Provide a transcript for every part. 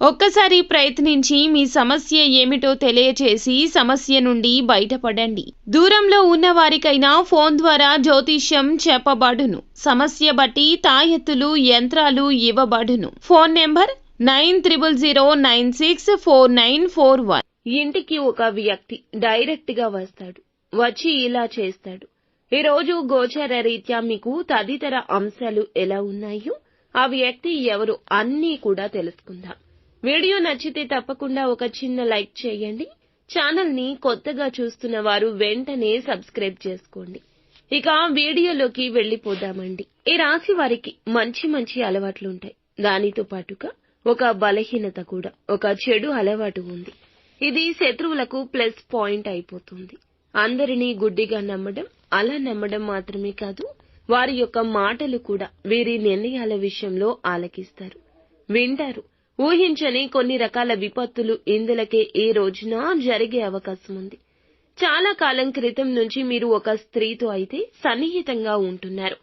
ఒక్కసారి ప్రయత్నించి మీ సమస్య ఏమిటో తెలియచేసి సమస్య నుండి బయటపడండి. దూరంలో ఉన్న వారికైనా ఫోన్ ద్వారా జ్యోతిష్యం చెప్పబడును. సమస్య బట్టి తాయెత్తులు యంత్రాలు ఇవ్వబడును. Phone number nine triple zero nine six four nine four one. ఇంటికి ఒక వ్యక్తి డైరెక్ట్గా వస్తాడు. వచ్చి ఇలా చేస్తాడు. ఈరోజు గోచర రీత్యా మీకు తదితర అంశాలు ఎలా ఉన్నాయో ఆ వ్యక్తి ఎవరు అన్నీ కూడా తెలుసుకుందాం. వీడియో నచ్చితే తప్పకుండా ఒక చిన్న లైక్ చేయండి. ఛానల్ని కొత్తగా చూస్తున్న వారు వెంటనే సబ్స్క్రైబ్ చేసుకోండి. ఇక వీడియోలోకి వెళ్ళిపోదామండి ఈ రాశి వారికి మంచి మంచి అలవాట్లుంటాయి. దానితో పాటుగా ఒక బలహీనత కూడా ఒక చెడు అలవాటు ఉంది. ఇది శత్రువులకు ప్లస్ పాయింట్ అయిపోతుంది. అందరినీ గుడ్డిగా నమ్మడం అలా నమ్మడం మాత్రమే కాదు వారి యొక్క మాటలు కూడా వీరి నిర్ణయాల విషయంలో ఆలకిస్తారు. వింటారు ఊహించని కొన్ని రకాల విపత్తులు ఇందులకే ఈ రోజున జరిగే అవకాశం ఉంది. చాలా కాలం క్రితం నుంచి మీరు ఒక స్త్రీతో అయితే సన్నిహితంగా ఉంటున్నారు.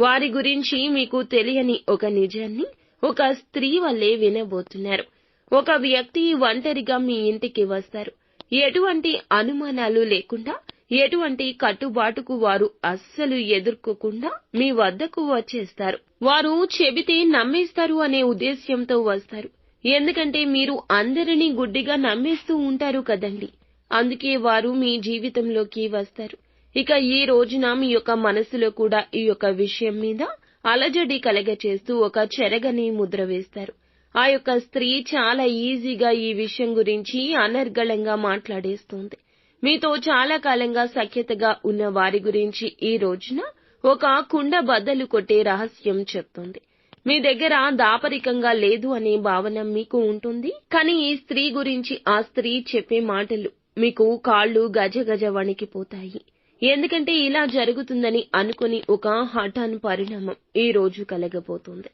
వారి గురించి మీకు తెలియని ఒక నిజాన్ని ఒక స్త్రీ వల్లే వినబోతున్నారు. ఒక వ్యక్తి ఒంటరిగా మీ ఇంటికి వస్తారు. ఎటువంటి అనుమానాలు లేకుండా ఎటువంటి కట్టుబాటుకు వారు అస్సలు ఎదుర్కోకుండా మీ వద్దకు వచ్చేస్తారు. వారు చెబితే నమ్మేస్తారు అనే ఉద్దేశ్యంతో వస్తారు. ఎందుకంటే మీరు అందరినీ గుడ్డిగా నమ్మేస్తూ ఉంటారు కదండి. అందుకే వారు మీ జీవితంలోకి వస్తారు. ఇక ఈ రోజున మీ యొక్క మనసులో కూడా ఈ యొక్క విషయం మీద అలజడి కలగచేస్తూ ఒక చెరగని ముద్ర వేస్తారు. ఆ యొక్క స్త్రీ చాలా ఈజీగా ఈ విషయం గురించి అనర్గళంగా మాట్లాడేస్తుంది. మీతో చాలా కాలంగా సఖ్యతగా ఉన్న వారి గురించి ఈ రోజున ఒక కుండ బద్దలు కొట్టే రహస్యం చెప్తుంది. మీ దగ్గర దాపరికంగా లేదు అనే భావన మీకు ఉంటుంది? కానీ ఈ స్త్రీ గురించి ఆ స్త్రీ చెప్పే మాటలు మీకు కాళ్ళు గజ గజ వణికిపోతాయి. ఎందుకంటే ఇలా జరుగుతుందని అనుకుని ఒక హఠాన్ పరిణామం ఈ రోజు కలగబోతుంది.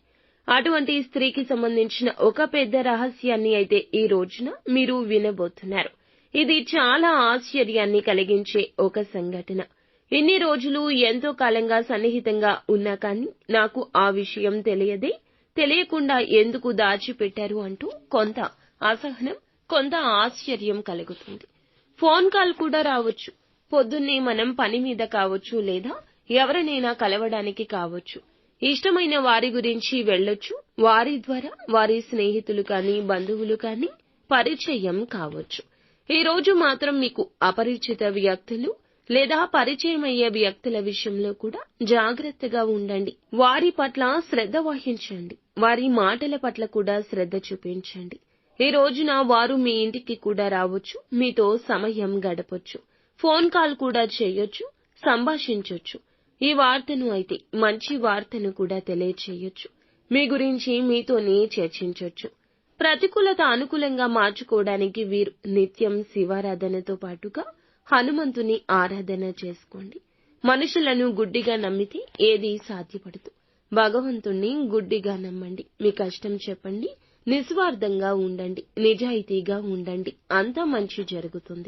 అటువంటి స్త్రీకి సంబంధించిన ఒక పెద్ద రహస్యాన్ని అయితే ఈ రోజున మీరు వినబోతున్నారు. ఇది చాలా ఆశ్చర్యాన్ని కలిగించే ఒక సంఘటన. ఇన్ని రోజులు ఎంతో కాలంగా సన్నిహితంగా ఉన్నా కానీ నాకు ఆ విషయం తెలియదే తెలియకుండా ఎందుకు దాచిపెట్టారు అంటూ కొంత అసహనం కొంత ఆశ్చర్యం కలుగుతుంది. ఫోన్ కాల్ కూడా రావచ్చు. పొద్దున్నే మనం పని మీద కావచ్చు లేదా ఎవరినైనా కలవడానికి కావచ్చు. ఇష్టమైన వారి గురించి వెళ్ళొచ్చు. వారి ద్వారా వారి స్నేహితులు కానీ బంధువులు కానీ పరిచయం కావచ్చు. ఈ రోజు మాత్రం మీకు అపరిచిత వ్యక్తులు లేదా పరిచయం అయ్యే వ్యక్తుల విషయంలో కూడా జాగ్రత్తగా ఉండండి. వారి పట్ల శ్రద్ధ వహించండి. వారి మాటల పట్ల కూడా శ్రద్ధ చూపించండి. ఈ రోజున వారు మీ ఇంటికి కూడా రావచ్చు మీతో సమయం గడపొచ్చు ఫోన్ కాల్ కూడా చేయొచ్చు సంభాషించొచ్చు. ఈ వార్తను అయితే మంచి వార్తను కూడా తెలియచేయొచ్చు. మీ గురించి మీతోనే చర్చించొచ్చు. ప్రతికూలత అనుకూలంగా మార్చుకోవడానికి వీరు నిత్యం శివారాధనతో పాటుగా హనుమంతుని ఆరాధన చేసుకోండి. మనుషులను గుడ్డిగా నమ్మితే ఏది సాధ్యపడదు. భగవంతుణ్ణి గుడ్డిగా నమ్మండి. మీ కష్టం చెప్పండి. నిస్వార్థంగా ఉండండి. నిజాయితీగా ఉండండి. అంతా మంచి జరుగుతుంది.